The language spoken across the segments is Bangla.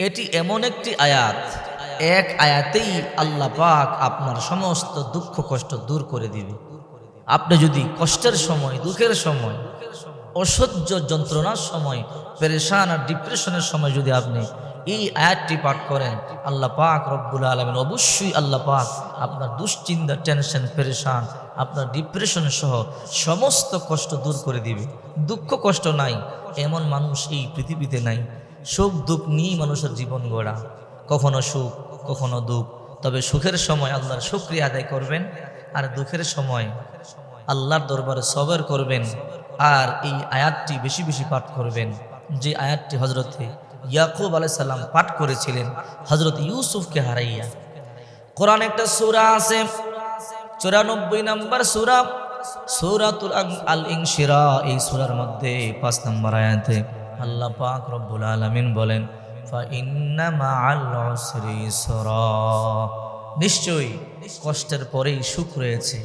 এটি এমন একটি আয়াত। এক আয়াতেই আল্লাহ পাক আপনার সমস্ত দুঃখ, কষ্ট দূর করে দিবে। আপনি যদি কষ্টের সময়, দুঃখের সময়, অসহ্য যন্ত্রণার সময়, পেরেশান আর ডিপ্রেশনের সময় যদি আপনি এই আয়াতটি পাঠ করেন, আল্লাহ পাক রব্বুল আলমিন অবশ্যই আল্লাহ পাক আপনার দুশ্চিন্তা, টেনশন, পেরেশান, আপনার ডিপ্রেশন সহ সমস্ত কষ্ট দূর করে দিবে। দুঃখ, কষ্ট নাই, এমন মানুষ এই পৃথিবীতে নাই। সুখ দুঃখ নিয়েই মানুষের জীবন গড়া। কখনো সুখ, কখনো দুঃখ। তবে সুখের সময় আল্লাহর শুক্রিয়া আদায় করবেন আর দুঃখের সময় আল্লাহর দরবারে সবর করবেন আর এই আয়াতটি বেশি বেশি পাঠ করবেন। যে আয়াতটি হজরতে ইয়াকুব আলাইসাল্লাম পাঠ করেছিলেন হজরত ইউসুফকে হারাইয়া। কোরআন একটা সূরা আছে, চুরানব্বই নম্বর সূরা, সূরাতুল আল ইনশিরা এই সূরার মধ্যে পাঁচ নম্বর আয়াতে আল্লাহ পাক রব্বুল আলামিন বলেন নিশ্চয়ই কষ্টের পরেই সুখ রয়েছে।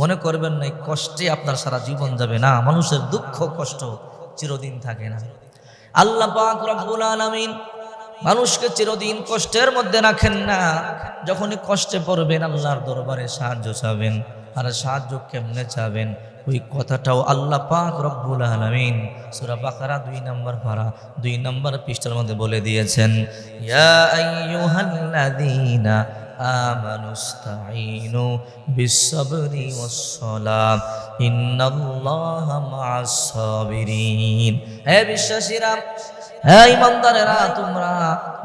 মনে করবেন না, এই কষ্টে আপনার সারা জীবন যাবে না, মানুষের দুঃখ, কষ্ট চিরদিন থাকে না। আল্লাহ পাক রব্বুল আলামিন মানুষকে চিরদিন কষ্টের মধ্যে রাখেন না, যখনই কষ্টে পড়বেন, আল্লাহর দরবারে সাহায্য চাবেন। আর সাহায্য কেমনে চাবেন ওই কথাটাও আল্লাহ পাক রব্বুল আলামিন সূরা বাকারা দুই নম্বর পারা দুই নম্বর পৃষ্ঠার মধ্যে বলে দিয়েছেন ইয়া আইয়ুহাল্লাযীনা آمنوا استعينوا بالصبر والصلاة إن الله مع الصابرين হে বিশ্বাসীরা হ্যাঁ ইমানদারেরা, তোমরা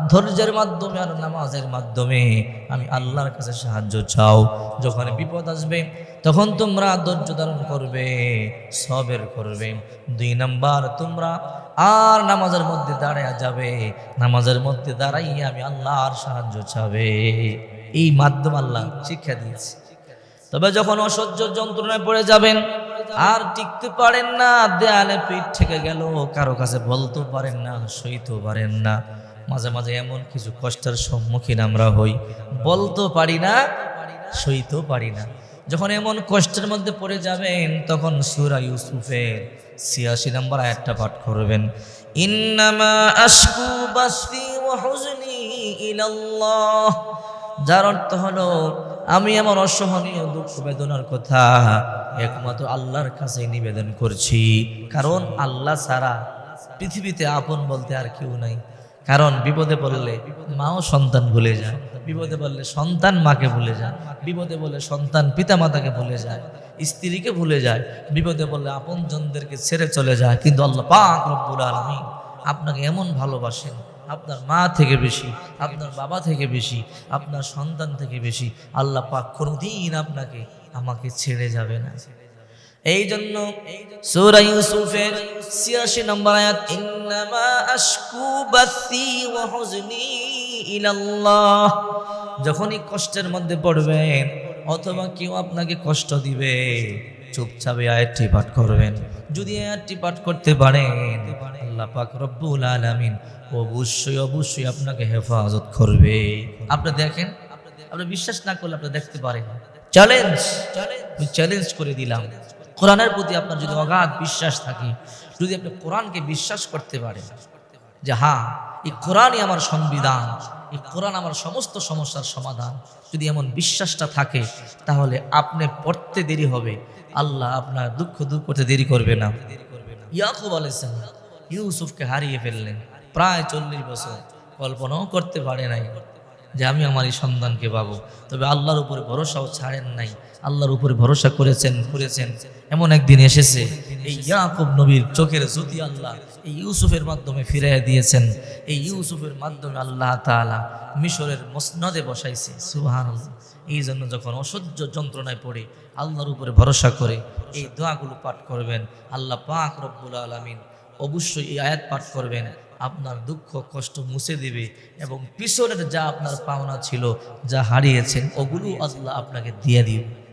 ধৈর্যের মাধ্যমে আর নামাজের মাধ্যমে আমি আল্লাহর কাছে সাহায্য চাও। যখন বিপদ আসবে, তখন তোমরা ধৈর্য ধারণ করবে সবের করবে। দুই নাম্বার, তোমরা আর নামাজের মধ্যে দাঁড়ায় যাবে। নামাজের মধ্যে দাঁড়াইয়ে আমি আল্লাহর সাহায্য চাবে। এই মাধ্যম আল্লাহ শিক্ষা দিয়েছে। তবে যখন অসহ্য যন্ত্রণায় পড়ে যাবেন আর টিকতে পারেন না, দেয়ালে পিঠ থেকে গেল, কারও কাছে বলতে পারেন না, সইতেও পারেন না। মাঝে মাঝে এমন কিছু কষ্টের সম্মুখীন আমরা হই। বলতেও পারি না, সইতেও পারি না। যখন এমন কষ্টের মধ্যে পড়ে যাবেন, তখন সুরা ইউসুফের ছিয়াশি নম্বর আয়াতটা পাঠ করবেন। ইন্নামা আশকু বাসি ওয়া হুজনি ইলাল্লাহ। যার অর্থ হলো আমি আমার অসহনীয় দুঃখ বেদনার কথা একমাত্র আল্লাহর কাছে নিবেদন করছি। কারণ আল্লাহ ছাড়া পৃথিবীতে আপন বলতে আর কেউ নাই। কারণ বিপদে পড়লে মাও সন্তান ভুলে যায়, বিপদে বললে সন্তান মাকে ভুলে যায়, বিপদে বলে সন্তান পিতামাতাকে ভুলে যায়, স্ত্রীকে ভুলে যায়, বিপদে বললে আপন জনদেরকে ছেড়ে চলে যায়। কিন্তু আল্লাহ পাক রব্বুল আলামিন আপনাকে এমন ভালোবাসেন আপনার মা থেকে বেশি, আপনার বাবা থেকে বেশি, আপনার সন্তান থেকে বেশি, আল্লাহ পাক কোনোদিন আপনাকে, আমাকে ছেড়ে যাবে না। এই জন্য সূরা ইউসুফের 86 নম্বর আয়াত, ইন্নামা আশকু বাসি ওয়া হুজনি ইলাল্লাহ। যখনই কষ্টের মধ্যে পড়বেন অথবা কেউ আপনাকে কষ্ট দিবে, চুপচাপে আয়াতটি পাঠ করবেন। যদি আয়াতটি পাঠ করতে পারেন, আল্লাহ পাক রব্বুল আলামিন অবশ্যই অবশ্যই আপনাকে হেফাজত করবে। আপনি দেখেন, আপনি বিশ্বাস না করলে আপনি দেখতে পারেন চ্যালেঞ্জ আমি চ্যালেঞ্জ করে দিলাম। কোরআনের প্রতি আপনার যদি অগাধ বিশ্বাস থাকে, যদি আপনি কোরআনকে বিশ্বাস করতে পারেন, যে হ্যাঁ এই কোরআনই আমার সংবিধান এই কোরআন আমার সমস্ত সমস্যার সমাধান। যদি এমন বিশ্বাসটা থাকে, তাহলে আপনি পড়তে দেরি হবে। আল্লাহ আপনার দুঃখ দূর করতে দেরি করবে না। ইয়াকুব আলাইসাল্লাম ইউসুফকে হারিয়ে ফেললেন। প্রায় চল্লিশ বছর কল্পনাও করতে পারে নাই যে আমি আমার এই সন্তানকে পাবো। তবে আল্লাহর উপরে ভরসাও ছাড়েন নাই। আল্লাহর উপরে ভরসা করেছেন করেছেন। এমন একদিন এসেছে এই ইয়াকুব নবীর চোখের জ্যোতি আল্লাহ এই ইউসুফের মাধ্যমে ফিরিয়ে দিয়েছেন। এই ইউসুফের মাধ্যমে আল্লাহ তাআলা মিশরের মসনদে বসাইছে। সুবহান এই জন্য যখন অসহ্য যন্ত্রণায় পড়ে, আল্লাহর উপরে ভরসা করে, এই দোয়াগুলো পাঠ করবেন। আল্লাহ পাক রব্বুল আলামিন অবশ্যই এই আয়াত পাঠ করবেন। আপনার দুঃখ, কষ্ট মুছে দিবে এবং পিছনের যা আপনার পাওনা ছিল, যা হারিয়েছেন, ওগুলো আল্লাহ আপনাকে দিয়ে দিবে।